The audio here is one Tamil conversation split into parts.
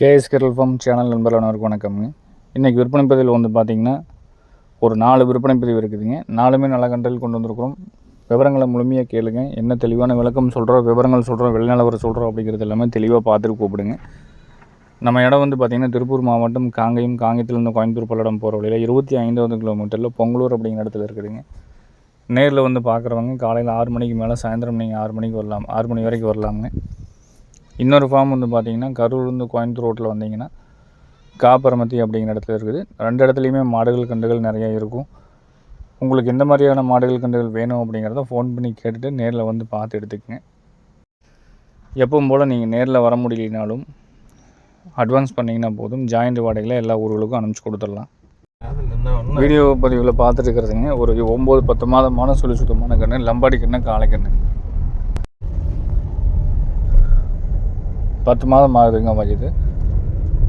கேஎஸ் கிரல் ஃபார்ம் சேனல் நண்பர்கள் வணக்கம்ங்க. இன்றைக்கி விற்பனை பதிவில் வந்து பார்த்திங்கன்னா ஒரு நாலு விற்பனை பதிவு இருக்குதுங்க. நாலுமே நல்ல கண்டல் கொண்டு வந்திருக்கிறோம். விவரங்களை முழுமையாக கேளுங்க. என்ன தெளிவான விளக்கம் சொல்கிறோம் விவரங்கள் சொல்கிறோம் வெளிநிலவரம் சொல்கிறோம் அப்படிங்கிறது எல்லாமே தெளிவாக பார்த்துட்டு கூப்பிடுங்க. நம்ம இடம் வந்து பார்த்திங்கன்னா திருப்பூர் மாவட்டம் காங்கேயம் காங்கேயத்துலேருந்து கோயம்புத்தூர் பல்லடம் போகிற வழியில் இருபத்தி ஐந்தாவது கிலோமீட்டரில் பொங்கலூர் அப்படிங்கிற இடத்துல இருக்குதுங்க. நேரில் வந்து பார்க்குறவங்க காலையில் ஆறு மணிக்கு மேலே சாயந்தரம் நீங்கள் ஆறு மணிக்கு வரலாம் ஆறு மணி வரைக்கும் வரலாமுங்க. இன்னொரு ஃபார்ம் வந்து பார்த்தீங்கன்னா கரூர்லேருந்து கோயம்புத்தூர் ரோட்டில் வந்தீங்கன்னா காப்பரமத்தி அப்படிங்கிற இடத்துல இருக்குது. ரெண்டு இடத்துலையுமே மாடுகள் கண்டுகள் நிறையா இருக்கும். உங்களுக்கு எந்த மாதிரியான மாடுகள் கண்டுகள் வேணும் அப்படிங்கிறத ஃபோன் பண்ணி கேட்டுட்டு நேரில் வந்து பார்த்து எடுத்துக்கங்க. எப்பவும் போல் நீங்கள் நேரில் வர முடியலனாலும் அட்வான்ஸ் பண்ணிங்கன்னா போதும். ஜாயிண்ட் வாடகையில் எல்லா ஊர்களுக்கும் அனுப்பிச்சி கொடுத்துடலாம். வீடியோ பதிவில் பார்த்துட்டு இருக்கிறதுங்க. ஒரு ஒம்பது பத்து மாதமான சுழி சுத்தமான கண்ணு லம்பாடி கண்ணு காலை கண்ணு பத்து மாதம் ஆகுதுங்க வயது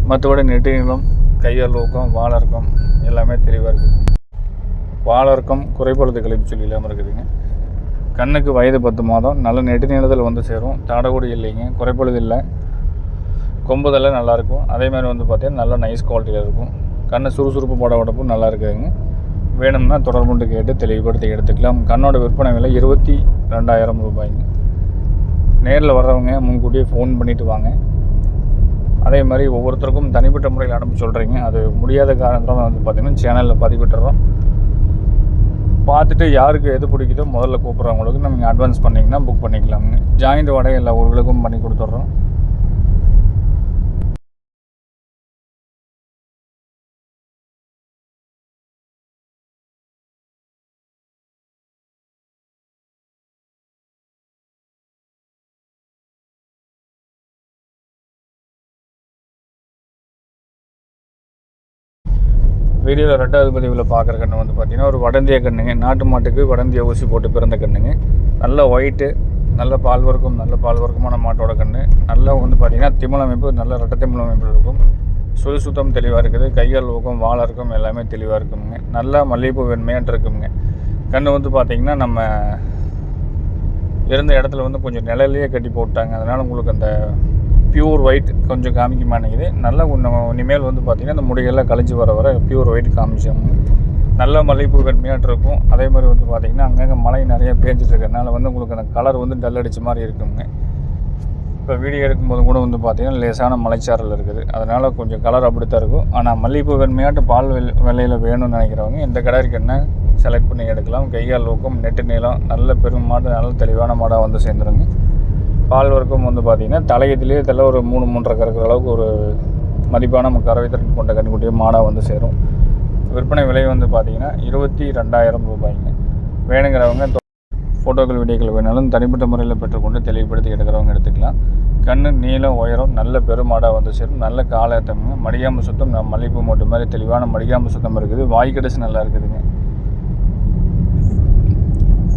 மற்றபடி நெட்டு நீளம் கையால் ஊக்கம் வாழறக்கம் எல்லாமே தெளிவாக இருக்குது வாழறக்கம் குறைபாடு கழிப்பு சொல்லி இல்லாமல் இருக்குதுங்க. கண்ணுக்கு வயது பத்து மாதம் நல்ல நெட்டு நீளத்தில் வந்து சேரும். தாடகூடி இல்லைங்க குறைபொழுது இல்லை. கொம்புதெல்லாம் நல்லாயிருக்கும் அதேமாதிரி வந்து பார்த்தீங்கன்னா நல்ல நைஸ் குவாலிட்டியில் இருக்கும். கண்ணை சுறுசுறுப்பு போட உடப்பும் நல்லா இருக்குதுங்க. வேணும்னா தொடர்புண்டு கேட்டு தெளிவுபடுத்தி எடுத்துக்கலாம். கண்ணோட விற்பனை விலை இருபத்தி ரெண்டாயிரம் ரூபாய்ங்க. நேரில் வர்றவங்க முன்கூட்டியே ஃபோன் பண்ணிவிட்டு வாங்க. அதே மாதிரி ஒவ்வொருத்தருக்கும் தனிப்பட்ட முறையில் அனுப்பி சொல்கிறீங்க அது முடியாத காரணத்தில் வந்து பார்த்திங்கன்னா சேனலில் பதிவிட்டுறோம். பார்த்துட்டு யாருக்கு எது பிடிக்குதோ முதல்ல கூப்பிட்றவங்களுக்கு நம்ம அட்வான்ஸ் பண்ணிங்கன்னா புக் பண்ணிக்கலாமுங்க. ஜாயிண்ட் வடை எல்லா ஊர்களுக்கும் பண்ணி கொடுத்துட்றோம். வீடியோவில் ரெண்டாவது பதிவில் பார்க்குற கண்ணு வந்து பார்த்திங்கன்னா ஒரு வடந்திய கண்ணுங்க. நாட்டு மாட்டுக்கு வடந்திய ஊசி போட்டு பிறந்த கண்ணுங்க. நல்ல ஒயிட்டு நல்ல பால் வர்க்கம் நல்ல பால் வர்க்கமான மாட்டோட கண்ணு. நல்லா வந்து பார்த்திங்கன்னா திமிழ் அமைப்பு நல்ல ரெட்ட திமிழ் அமைப்பு இருக்கும். சுழி சுத்தம் தெளிவாக இருக்குது. கையால் ஊக்கம் வாழை இருக்கும் எல்லாமே தெளிவாக இருக்குங்க. நல்லா மல்லிகைப்பூ வெண்மையாட்டு இருக்குங்க. கண்ணு வந்து பார்த்திங்கன்னா நம்ம இருந்த இடத்துல வந்து கொஞ்சம் நிழலையே கட்டி போட்டாங்க. அதனால் உங்களுக்கு அந்த பியூர் ஒயிட் கொஞ்சம் காமிக்க மாட்டேங்குது. நல்லா இன்னும் இனிமேல் வந்து பார்த்திங்கன்னா இந்த முடியெல்லாம் கழிஞ்சு வர வர பியூர் ஒயிட் காமிச்சோம் நல்ல மல்லிகைப்பூ கடுமையாக இருக்கும். அதே மாதிரி வந்து பார்த்திங்கன்னா அங்கங்கே மழை நிறையா பேஞ்சிட்டு இருக்கிறதுனால வந்து உங்களுக்கு அந்த கலர் வந்து டல் அடித்த மாதிரி இருக்குங்க. இப்போ வீடியோ எடுக்கும்போது கூட வந்து பார்த்திங்கன்னா லேசான மலைச்சாரல் இருக்குது. அதனால் கொஞ்சம் கலர் அப்படி தான் இருக்கும். ஆனால் மல்லிகைப்பூ கடுமையாட்டு பால் வெள் வெள்ளையில் வேணும்னு நினைக்கிறவங்க இந்த கடை இருக்குன்னா செலக்ட் பண்ணி எடுக்கலாம். கையால் ஊக்கம் நெட்டு நீளம் நல்ல பெரும் மாடு நல்ல தெளிவான மாடாக வந்து சேர்ந்துருங்க. பால் வர்க்கம் வந்து பார்த்திங்கன்னா தலையத்திலே தலை ஒரு மூணு மூன்றரை கறக்கிற அளவுக்கு ஒரு மதிப்பான கறவை திறன் கொண்ட கண்ணுக்குட்டிய மாடாக வந்து சேரும். விற்பனை விலை வந்து பார்த்திங்கன்னா இருபத்தி ரெண்டாயிரம் ரூபாய்ங்க. வேணுங்கிறவங்க ஃபோட்டோக்கள் வீடியோக்கள் வேணாலும் தனிப்பட்ட முறையில் பெற்றுக்கொண்டு தெளிவுபடுத்தி எடுக்கிறவங்க எடுத்துக்கலாம். கண்ணு நீளம் உயரம் நல்ல பெருமாடாக வந்து சேரும். நல்ல காலேத்தம்ங்க மடிகாம்பு சுத்தம் மல்லிகைப்பூ மூட்டு மாதிரி தெளிவான மடிகாம்பு சுத்தம் இருக்குது. வாய் கடைசி நல்லா இருக்குதுங்க.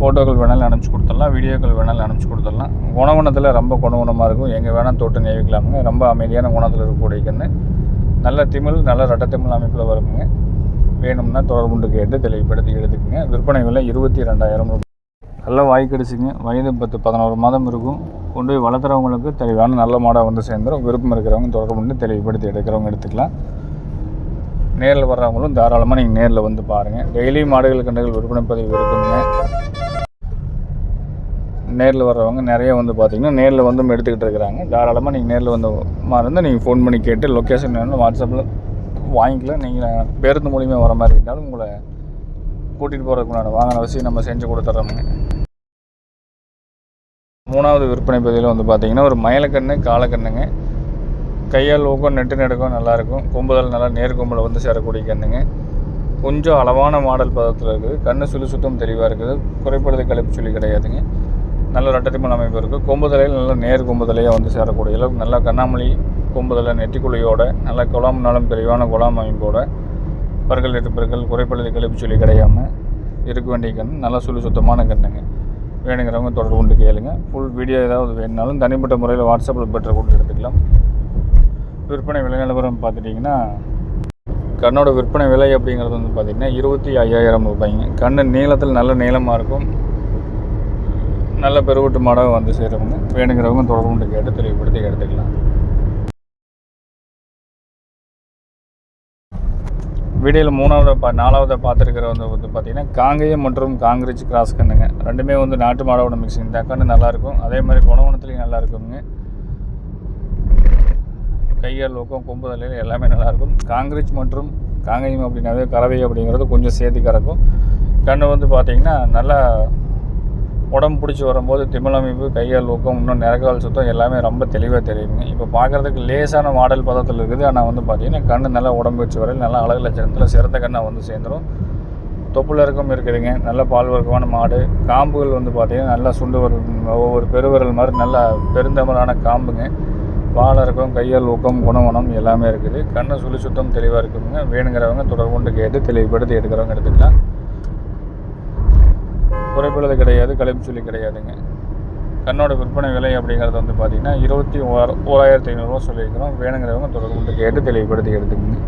ஃபோட்டோக்கள் வேணாலும் அனுப்பிச்சி கொடுத்துடலாம் வீடியோக்கள் வேணாலும் அனுப்பிச்சி கொடுத்துடலாம். குணகுணத்தில் ரொம்ப குணகுணமாக இருக்கும். எங்கே வேணால் தொட்டு நியமிக்கலாமுங்க ரொம்ப அமைதியான குணத்தில் இருக்கக்கூடிய கண்ணு நல்ல திமிழ் நல்ல ரட்ட திமிழ் அமைப்பில் வருங்க வேணும்னா தொடர்புண்டு கேட்டு தெளிவுபடுத்தி எடுத்துக்கோங்க. விற்பனை விலை இருபத்தி ரெண்டாயிரம் ரூபாய். நல்ல வாய் கிடச்சிங்க. வயது பத்து பதினோரு மாதம் இருக்கும். கொண்டு போய் வளர்த்துறவங்களுக்கு தெளிவான நல்ல மாடாக வந்து சேர்ந்துடும் விருப்பம் இருக்கிறவங்க தொடர்புண்டு தெளிவுபடுத்தி எடுக்கிறவங்க எடுத்துக்கலாம். நேரில் வர்றவங்களும் தாராளமாக நீங்கள் நேரில் வந்து பாருங்கள் டெய்லி மாடுகள் கண்டுகள் விற்பனை பதிவு இருக்குங்க. நேரில் வர்றவங்க நிறைய வந்து பார்த்திங்கன்னா நேரில் வந்து எடுத்துக்கிட்டு இருக்கிறாங்க. தாராளமாக நீங்கள் நேரில் வந்து இருந்தால் நீங்கள் ஃபோன் பண்ணி கேட்டு லொக்கேஷன் வேணும் வாட்ஸ்அப்பில் வாங்கிக்கலாம் நீங்கள் பேருந்து மூலிமா வர மாதிரி இருந்தாலும் உங்களை கூட்டிகிட்டு போகிறதுக்குண்டான வாங்கின வசதி நம்ம செஞ்சு கொடுத்துட்றோமுங்க மூணாவது விற்பனை பகுதியில் வந்து பார்த்திங்கன்னா ஒரு மயிலக்கண்ணு காலக்கண்ணுங்க. கையால் ஊக்கம் நெட்டு நெடுக்கும் நல்லாயிருக்கும் கொம்புதல் நல்லா நேர்கொம்பில் வந்து சேரக்கூடிய கண்ணுங்க. கொஞ்சம் அளவான மாடல் பதத்தில் இருக்குது. கண்ணு சுழி சுத்தம் தெளிவாக இருக்குது. குறைப்படுது கழிப்பு சொல்லி கிடையாதுங்க. நல்ல ரெட்டரிமன் அமைப்பு இருக்குது கொம்புதலையில் நல்ல நேர் கொம்புதலையாக வந்து சேரக்கூடிய அளவுக்கு நல்ல கண்ணாமலி கொம்புதலை நெட்டிக்குழியோட நல்ல குலாம் நலம் தெளிவான குளம் அமைப்போட பற்கள் எட்டு பற்கள் கழிப்பு சொல்லி கிடையாமல் இருக்க வேண்டிய கண் நல்லா சுழி சுத்தமான கண்ணுங்க. வேணுங்கிறவங்க தொடர்பு கொண்டு கேளுங்க. ஃபுல் வீடியோ ஏதாவது வேணுனாலும் தனிப்பட்ட முறையில் வாட்ஸ்அப்பில் பெற்ற கொண்டு எடுத்துக்கலாம். விற்பனை விலை நிலவரம் பார்த்துட்டிங்கன்னா கண்ணோட விற்பனை விலை அப்படிங்கிறது வந்து பார்த்திங்கன்னா இருபத்தி ஐயாயிரம் ரூபாய்ங்க. கண்ணு நீளத்தில் நல்ல நீளமாக இருக்கும். நல்ல பெருவட்டு மாடாக வந்து சேருங்க வேணுங்கிறவங்க தொடர்பு கொண்டு கேட்டு தெளிவுபடுத்தி எடுத்துக்கலாம். வீடியோவில் மூணாவது பா நாலாவது பார்த்துருக்கிற வந்து வந்து பார்த்திங்கன்னா காங்கேயம் மற்றும் காங்கிரீச் கிராஸ் கண்ணுங்க. ரெண்டுமே வந்து நாட்டு மாடோட மிக்சிங் தான். நல்லாயிருக்கும் அதே மாதிரி குணவனத்துலேயும் நல்லா இருக்குங்க. கையால் ஊக்கம் கொம்புதலையில் எல்லாமே நல்லாயிருக்கும் காங்கிரீச் மற்றும் காங்கேயம் அப்படின்னாவே கறவை அப்படிங்கிறது கொஞ்சம் சேர்த்து கறக்கும். கண்ணு வந்து பார்த்திங்கன்னா நல்லா உடம்பு பிடிச்சி வரும்போது திமிழமைப்பு கையால் ஊக்கம் இன்னும் நிறக்கால் சுத்தம் எல்லாமே ரொம்ப தெளிவாக தெரியுங்க இப்போ பார்க்குறதுக்கு லேசான மாடல் பதத்தில் இருக்குது. ஆனால் வந்து பார்த்தீங்கன்னா கண் நல்லா உடம்பு வச்சு வரையில் நல்லா அழகு லட்சணத்தில் சிறந்த கண்ணை வந்து சேர்ந்துடும் தொப்புள் இறக்கம் இருக்குதுங்க. நல்ல பால் வர்க்கமான மாடு. காம்புகள் வந்து பார்த்தீங்கன்னா நல்லா சுண்டு வரல் ஒவ்வொரு பெருவரல் மாதிரி நல்லா பெருந்தமரான காம்புங்க. பால் இறக்கம் கையால் ஊக்கம் குணவனம் எல்லாமே இருக்குது. கண்ணை சுழி சுத்தம் தெளிவாக இருக்குதுங்க. வேணுங்கிறவங்க தொடர்பு கொண்டு கேட்டு தெளிவுபடுத்தி எடுக்கிறவங்க எடுத்துக்கலாம். குறைப்பிள்ளது கிடையாது கழிப்பு சொல்லி கிடையாதுங்க. கண்ணோட விற்பனை விலை அப்படிங்கிறது வந்து பார்த்தீங்கன்னா இருபத்தி ஓர ஓராயிரத்தி ஐநூறுரூவா சொல்லியிருக்கிறோம். வேணுங்கிறவங்க தொடர்பு கேட்டு தெளிவுபடுத்தி எடுத்துக்கோங்க.